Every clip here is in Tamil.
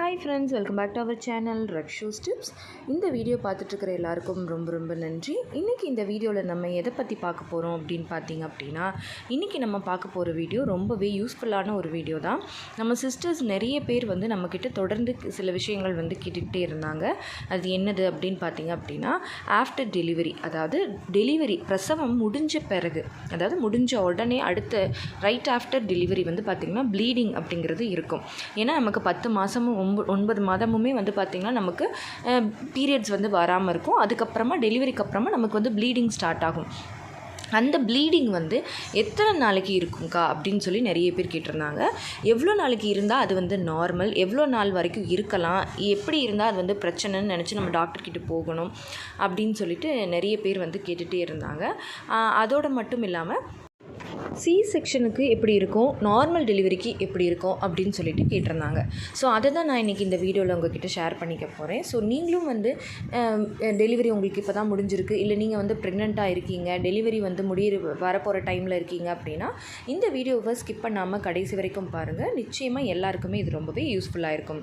Hi friends welcome back to our channel Raksho tips இந்த வீடியோ பார்த்துட்ருக்கிற எல்லாருக்கும் ரொம்ப ரொம்ப நன்றி. இன்றைக்கி இந்த வீடியோவில் நம்ம எதை பற்றி பார்க்க போகிறோம் அப்படின்னு பார்த்தீங்க அப்படின்னா இன்றைக்கி நம்ம பார்க்க போகிற வீடியோ ரொம்பவே யூஸ்ஃபுல்லான ஒரு வீடியோ தான். நம்ம சிஸ்டர்ஸ் நிறைய பேர் வந்து நம்மக்கிட்ட தொடர்ந்து சில விஷயங்கள் வந்து கேட்டுக்கிட்டே இருந்தாங்க. அது என்னது அப்படின்னு பார்த்தீங்க அப்படின்னா ஆஃப்டர் டெலிவரி அதாவது டெலிவரி பிரசவம் முடிஞ்ச பிறகு அதாவது முடிஞ்ச உடனே அடுத்த ரைட் ஆஃப்டர் டெலிவரி வந்து பார்த்திங்கன்னா ப்ளீடிங் அப்படிங்கிறது இருக்கும். ஏன்னா நமக்கு பத்து மாதமும் ஒன்பது ஒன்பது மாதமுமே வந்து பார்த்திங்கன்னா நமக்கு பீரியட்ஸ் வந்து வராமல் இருக்கும். அதுக்கப்புறமா டெலிவரிக்கு அப்புறமா நமக்கு வந்து ப்ளீடிங் ஸ்டார்ட் ஆகும். அந்த ப்ளீடிங் வந்து எத்தனை நாளைக்கு இருக்கும்க்கா? அப்படின்னு சொல்லி நிறைய பேர் கேட்டிருந்தாங்க. எவ்வளோ நாளைக்கு இருந்தால் அது வந்து நார்மல் எவ்வளோ நாள் வரைக்கும் இருக்கலாம்? எப்படி இருந்தால் அது வந்து பிரச்சனைன்னு நினச்சி நம்ம டாக்டர்கிட்ட போகணும் அப்படின்னு சொல்லிட்டு நிறைய பேர் வந்து கேட்டுகிட்டே இருந்தாங்க. அதோடு மட்டும் இல்லாமல் சி செக்ஷனுக்கு எப்படி இருக்கும்? நார்மல் டெலிவரிக்கு எப்படி இருக்கும்? அப்படின்னு சொல்லிட்டு கேட்டிருந்தாங்க. ஸோ அதை தான் நான் இன்றைக்கி இந்த வீடியோவில் உங்ககிட்ட ஷேர் பண்ணிக்க போகிறேன் ஸோ நீங்களும் வந்து டெலிவரி உங்களுக்கு இப்போ தான் முடிஞ்சிருக்கு. இல்லை நீங்கள் வந்து ப்ரெக்னெண்ட்டாக இருக்கீங்க டெலிவரி வந்து முடிய வரப்போகிற டைமில் இருக்கீங்க அப்படின்னா இந்த வீடியோவை ஸ்கிப் பண்ணாமல் கடைசி வரைக்கும் பாருங்கள் நிச்சயமாக எல்லாருக்குமே இது ரொம்பவே யூஸ்ஃபுல்லாக இருக்கும்.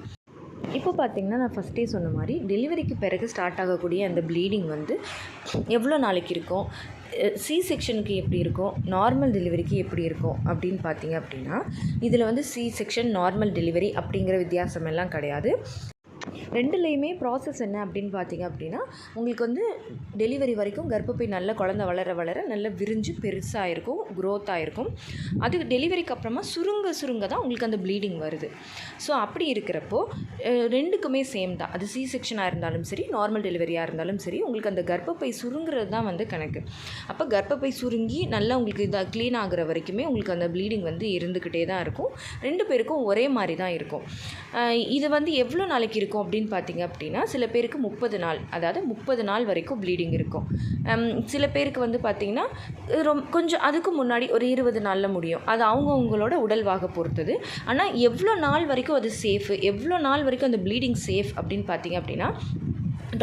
இப்போ பார்த்திங்கன்னா நான் ஃபஸ்ட்டே சொன்ன மாதிரி டெலிவரிக்கு பிறகு ஸ்டார்ட் ஆகக்கூடிய அந்த ப்ளீடிங் வந்து எவ்வளோ நாளைக்கு இருக்கும்? சி செக்ஷனுக்கு எப்படி இருக்கும்? நார்மல் டெலிவரிக்கு எப்படி இருக்கும்? அப்படின்னு பார்த்தீங்க அப்படின்னா இதில் வந்து சி செக்ஷன் நார்மல் டெலிவரி அப்படிங்கிற வித்தியாசம் எல்லாம் கிடையாது. ரெண்டுலேயுமே ப்ராசஸ் என்ன அப்படின்னு பார்த்தீங்க அப்படின்னா உங்களுக்கு வந்து டெலிவரி வரைக்கும் கர்ப்பப்பை நல்ல குழந்த வளர வளர நல்ல விரிஞ்சு பெருசாக இருக்கும் க்ரோத் ஆகிருக்கும் அது டெலிவரிக்கு அப்புறமா சுருங்க சுருங்க தான் உங்களுக்கு அந்த ப்ளீடிங் வருது. ஸோ அப்படி இருக்கிறப்போ ரெண்டுக்குமே சேம் தான். அது சி செக்ஷனாக இருந்தாலும் சரி நார்மல் டெலிவரியாக இருந்தாலும் சரி உங்களுக்கு அந்த கர்ப்பப்பை சுருங்கிறது தான் வந்து கணக்கு. அப்போ கர்ப்பப்பை சுருங்கி நல்லா உங்களுக்கு இதாக க்ளீன் ஆகிற வரைக்குமே உங்களுக்கு அந்த ப்ளீடிங் வந்து இருந்துக்கிட்டே தான் இருக்கும். ரெண்டு பேருக்கும் ஒரே மாதிரி தான் இருக்கும். இது வந்து எவ்வளோ நாளைக்கு இருக்கும் அப்படின்னு பார்த்தீங்க அப்படின்னா சில பேருக்கு முப்பது நாள் அதாவது முப்பது நாள் வரைக்கும் ப்ளீடிங் இருக்கும். சில பேருக்கு வந்து பார்த்திங்கன்னா ரொம் கொஞ்சம் அதுக்கு முன்னாடி ஒரு இருபது நாளில் முடியும். அது அவங்கவுங்களோட உடல்வாக பொறுத்தது. ஆனால் எவ்வளோ நாள் வரைக்கும் அது சேஃபு எவ்வளோ நாள் வரைக்கும் அந்த ப்ளீடிங் சேஃப் அப்படின்னு பார்த்தீங்க அப்படின்னா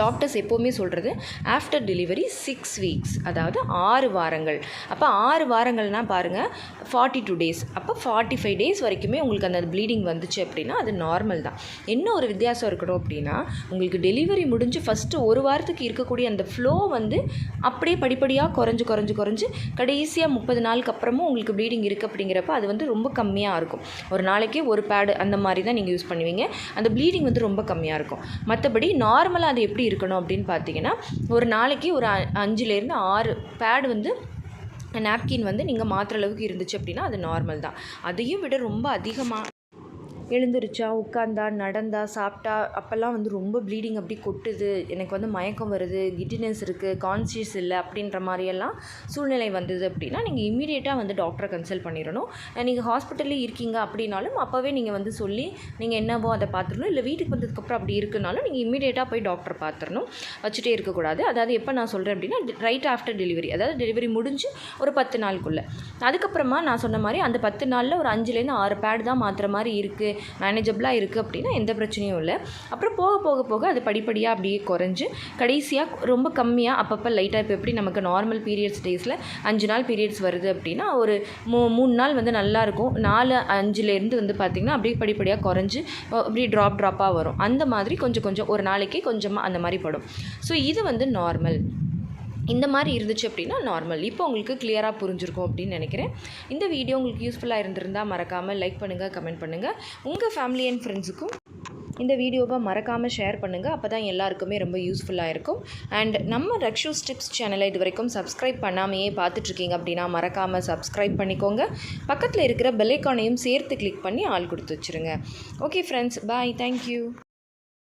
டாக்டர்ஸ் எப்போவுமே சொல்கிறது ஆஃப்டர் டெலிவரி சிக்ஸ் வீக்ஸ் அதாவது ஆறு வாரங்கள். அப்போ ஆறு வாரங்கள்னால் பாருங்கள் ஃபார்ட்டி டூ டேஸ் அப்போ ஃபார்ட்டி ஃபைவ் டேஸ் வரைக்குமே உங்களுக்கு அந்த ப்ளீடிங் வந்துச்சு அப்படின்னா அது நார்மல் தான். என்ன ஒரு வித்தியாசம் இருக்கணும் அப்படின்னா உங்களுக்கு டெலிவரி முடிஞ்சு ஃபஸ்ட்டு ஒரு வாரத்துக்கு இருக்கக்கூடிய அந்த ஃப்ளோ வந்து அப்படியே படிப்படியாக குறைஞ்சு குறைஞ்சு குறைஞ்சு கடைசியாக முப்பது நாளுக்கு அப்புறமும் உங்களுக்கு ப்ளீடிங் இருக்குது அப்படிங்கிறப்ப அது வந்து ரொம்ப கம்மியாக இருக்கும். ஒரு நாளைக்கே ஒரு பேடு அந்த மாதிரி தான் நீங்கள் யூஸ் பண்ணுவீங்க. அந்த ப்ளீடிங் வந்து ரொம்ப கம்மியாக இருக்கும். மற்றபடி நார்மலாக அது எப்படி இருக்கணும் அப்படின்னு பார்த்தீங்கன்னா ஒரு நாளைக்கு ஒரு அஞ்சுலேருந்து ஆறு பேட் வந்து நாப்கின் வந்து நீங்கள் மாத்திர அளவுக்கு இருந்துச்சு அப்படின்னா அது நார்மல் தான். அதையும் விட ரொம்ப அதிகமாக எழுந்துருச்சா உட்காந்தா நடந்தா சாப்பிட்டா அப்போல்லாம் வந்து ரொம்ப ப்ளீடிங் அப்படி கொட்டுது. எனக்கு வந்து மயக்கம் வருது கிட்டினஸ் இருக்குது கான்சியஸ் இல்லை அப்படின்ற மாதிரியெல்லாம் சூழ்நிலை வந்தது அப்படின்னா நீங்கள் இமீடியட்டாக வந்து டாக்டரை கன்சல்ட் பண்ணிடணும். நீங்கள் ஹாஸ்பிட்டல்லே இருக்கீங்க அப்படின்னாலும் அப்போவே நீங்கள் வந்து சொல்லி நீங்கள் என்னவோ அதை பார்த்துடணும். இல்லை வீட்டுக்கு வந்ததுக்கப்புறம் அப்படி இருக்குனாலும் நீங்கள் இமீடியட்டாக போய் டாக்டர் பார்த்துடணும். வச்சுட்டே இருக்கக்கூடாது. அதாவது எப்போ நான் சொல்கிறேன் அப்படின்னா ரைட் ஆஃப்டர் டெலிவரி அதாவது டெலிவரி முடிஞ்சு ஒரு பத்து நாளுக்குள்ளே. அதுக்கப்புறமா நான் சொன்ன மாதிரி அந்த பத்து நாளில் ஒரு அஞ்சுலேருந்து ஆறு பேட் தான் மாற்றுற மாதிரி இருக்குது மேனேஜபிளாக இருக்குது அப்படின்னா எந்த பிரச்சனையும் இல்லை. அப்புறம் போக போக போக அது படிப்படியாக அப்படியே குறைஞ்சு கடைசியாக ரொம்ப கம்மியாக அப்பப்போ லைட்டாக இப்போ எப்படி நமக்கு நார்மல் பீரியட்ஸ் டேஸில் அஞ்சு நாள் பீரியட்ஸ் வருது அப்படின்னா ஒரு மூ மூணு நாள் வந்து நல்லாயிருக்கும் நாலு அஞ்சுலேருந்து வந்து பார்த்திங்கன்னா அப்படியே படிப்படியாக குறைஞ்சி அப்படியே ட்ராப் ட்ராப்பாக வரும். அந்த மாதிரி கொஞ்சம் கொஞ்சம் ஒரு நாளைக்கு கொஞ்சமாக அந்த மாதிரி படும். ஸோ இது வந்து நார்மல் இந்த மாதிரி இருந்துச்சு அப்படின்னா நார்மல் இப்போ உங்களுக்கு கிளியராக புரிஞ்சிருக்கும் அப்படின்னு நினைக்கிறேன். இந்த வீடியோ உங்களுக்கு யூஸ்ஃபுல்லாக இருந்திருந்தால் மறக்காமல் லைக் பண்ணுங்கள் கமெண்ட் பண்ணுங்கள் உங்கள் ஃபேமிலி அண்ட் ஃப்ரெண்ட்ஸுக்கும் இந்த வீடியோவை மறக்காமல் ஷேர் பண்ணுங்கள் அப்போ தான் எல்லாருக்குமே ரொம்ப யூஸ்ஃபுல்லாக இருக்கும். அண்ட் நம்ம ரக்ஷூ ஸ்டிப்ஸ் சேனலை இது வரைக்கும் சப்ஸ்கிரைப் பண்ணாமையே பார்த்துட்ருக்கீங்க அப்படின்னா மறக்காமல் சப்ஸ்கிரைப் பண்ணிக்கோங்க. பக்கத்தில் இருக்கிற பெல்லைக்கானையும் சேர்த்து கிளிக் பண்ணி ஆள் கொடுத்து வச்சுருங்க. Okay friends bye thank you